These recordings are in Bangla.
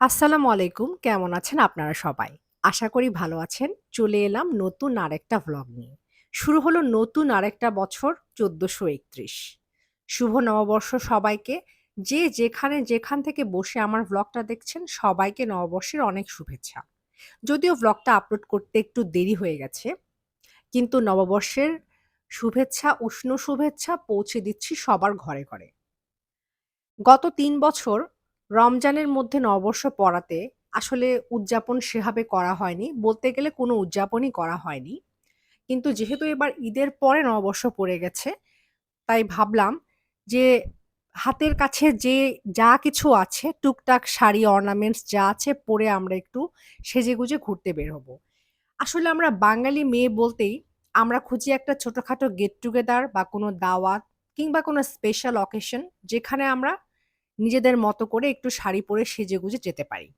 আসসালামু আলাইকুম। কেমন আছেন আপনারা সবাই? আশা করি ভালো আছেন। চলে এলাম নতুন আরেকটা ভ্লগ নিয়ে। শুরু হলো নতুন আরেকটা বছর ১৪৩১। শুভ নববর্ষ সবাইকে। যে যেখানে যেখান থেকে বসে আমার ভ্লগটা দেখছেন সবাইকে নববর্ষের অনেক শুভেচ্ছা। যদিও ভ্লগটা আপলোড করতে একটু দেরি হয়ে গেছে। কিন্তু নববর্ষের শুভেচ্ছা, উষ্ণ শুভেচ্ছা পৌঁছে দিচ্ছি সবার ঘরে, ঘরে। গত তিন বছর রমজানের মধ্যে নববর্ষ পড়াতে আসলে উদযাপন সেভাবে করা হয়নি। বলতে গেলে কোনো উদযাপনই করা হয়নি। কিন্তু যেহেতু এবার ঈদের পরে নববর্ষ পড়ে গেছে, তাই ভাবলাম যে হাতের কাছে যে যা কিছু আছে টুকটাক শাড়ি, অর্নামেন্টস যা আছে পরে আমরা একটু সেজেগুজে ঘুরতে বের হব। আসলে আমরা বাঙালি মেয়ে বলতেই আমরা খুঁজি একটা ছোটোখাটো গেট টুগেদার বা কোনো দাওয়াত কিংবা কোনো স্পেশাল অকেশন যেখানে আমরা নিজেদের মতো করে একটু শাড়ি পরে সেজেগুজে যেতে পারি।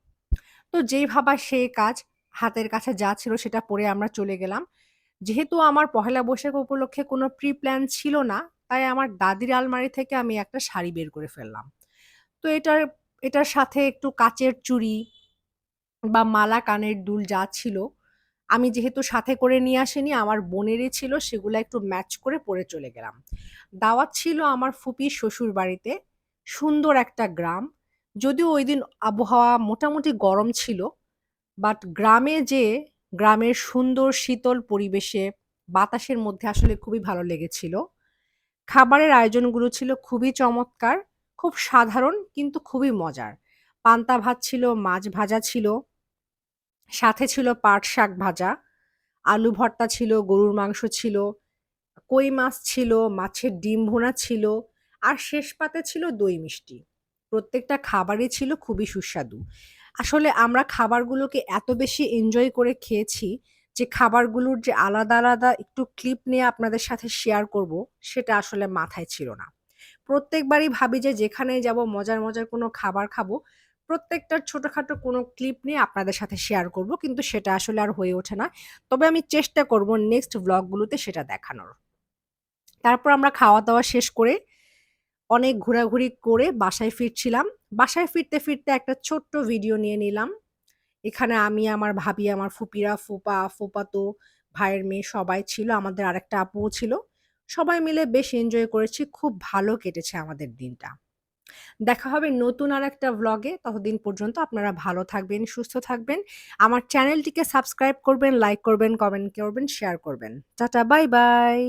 তো যেই ভাবা সে কাজ, হাতের কাছে যা ছিল সেটা পরে আমরা চলে গেলাম। যেহেতু আমার পহেলা বৈশাখ উপলক্ষে কোনো প্রি প্ল্যান ছিল না, তাই আমার দাদির আলমারি থেকে আমি একটা শাড়ি বের করে ফেললাম। তো এটার এটার সাথে একটু কাচের চুড়ি বা মালা, কানের দুল যা ছিল, আমি যেহেতু সাথে করে নিয়ে আসিনি, আমার বোনেরই ছিল সেগুলো একটু ম্যাচ করে পরে চলে গেলাম। দাওয়াত ছিল আমার ফুপির শ্বশুরবাড়িতে। সুন্দর একটা গ্রাম। যদিও ওই দিন আবহাওয়া মোটামুটি গরম ছিল। বাট গ্রামে যেয়ে গ্রামের সুন্দর শীতল পরিবেশে বাতাসের মধ্যে আসলে খুবই ভালো লেগেছিল। খাবারের আয়োজনগুলো ছিল খুবই চমৎকার, খুব সাধারণ কিন্তু খুবই মজার। পান্তা ভাত ছিল, মাছ ভাজা ছিল, সাথে ছিল পাট শাক ভাজা, আলু ভর্তা ছিল, গরুর মাংস ছিল, কই মাছ ছিল, মাছের ডিম ভুনা ছিল, আর শেষ পাতে ছিল দই মিষ্টি। প্রত্যেকটা খাবারই ছিল খুবই সুস্বাদু। আসলে আমরা খাবারগুলোকে এত বেশি এনজয় করে খেয়েছি যে খাবারগুলোর যে আলাদা, আলাদা একটু ক্লিপ নিয়ে আপনাদের সাথে শেয়ার করব, সেটা আসলে মাথায় ছিল না। প্রত্যেকবারই ভাবি যে যেখানেই যাব মজার, মজার কোনো খাবার খাব, প্রত্যেকটার ছোটোখাটো কোনো ক্লিপ নিয়ে আপনাদের সাথে শেয়ার করব। কিন্তু সেটা আসলে আর হয়ে ওঠে না। তবে আমি চেষ্টা করব নেক্সট ভ্লগগুলোতে সেটা দেখানোর। তারপর আমরা খাওয়া-দাওয়া শেষ করে অনেক ঘোরাঘুরি করে বাসায় ফিরছিলাম। বাসায় ফিরতে, ফিরতে একটা ছোট্ট ভিডিও নিয়ে নিলাম। এখানে আমি, আমার ভাবি, আমার ফুপিরা, ফুপা, ফুপাতো, ভাইয়ের মেয়ে সবাই ছিল। আমাদের আরেকটা আপুও ছিল। সবাই মিলে বেশ এনজয় করেছি। খুব ভালো কেটেছে আমাদের দিনটা। দেখা হবে নতুন আর একটা ভ্লগে। ততদিন পর্যন্ত আপনারা ভালো থাকবেন, সুস্থ থাকবেন। আমার চ্যানেলটিকে সাবস্ক্রাইব করবেন, লাইক করবেন, কমেন্ট করবেন, শেয়ার করবেন। Tata bye, bye.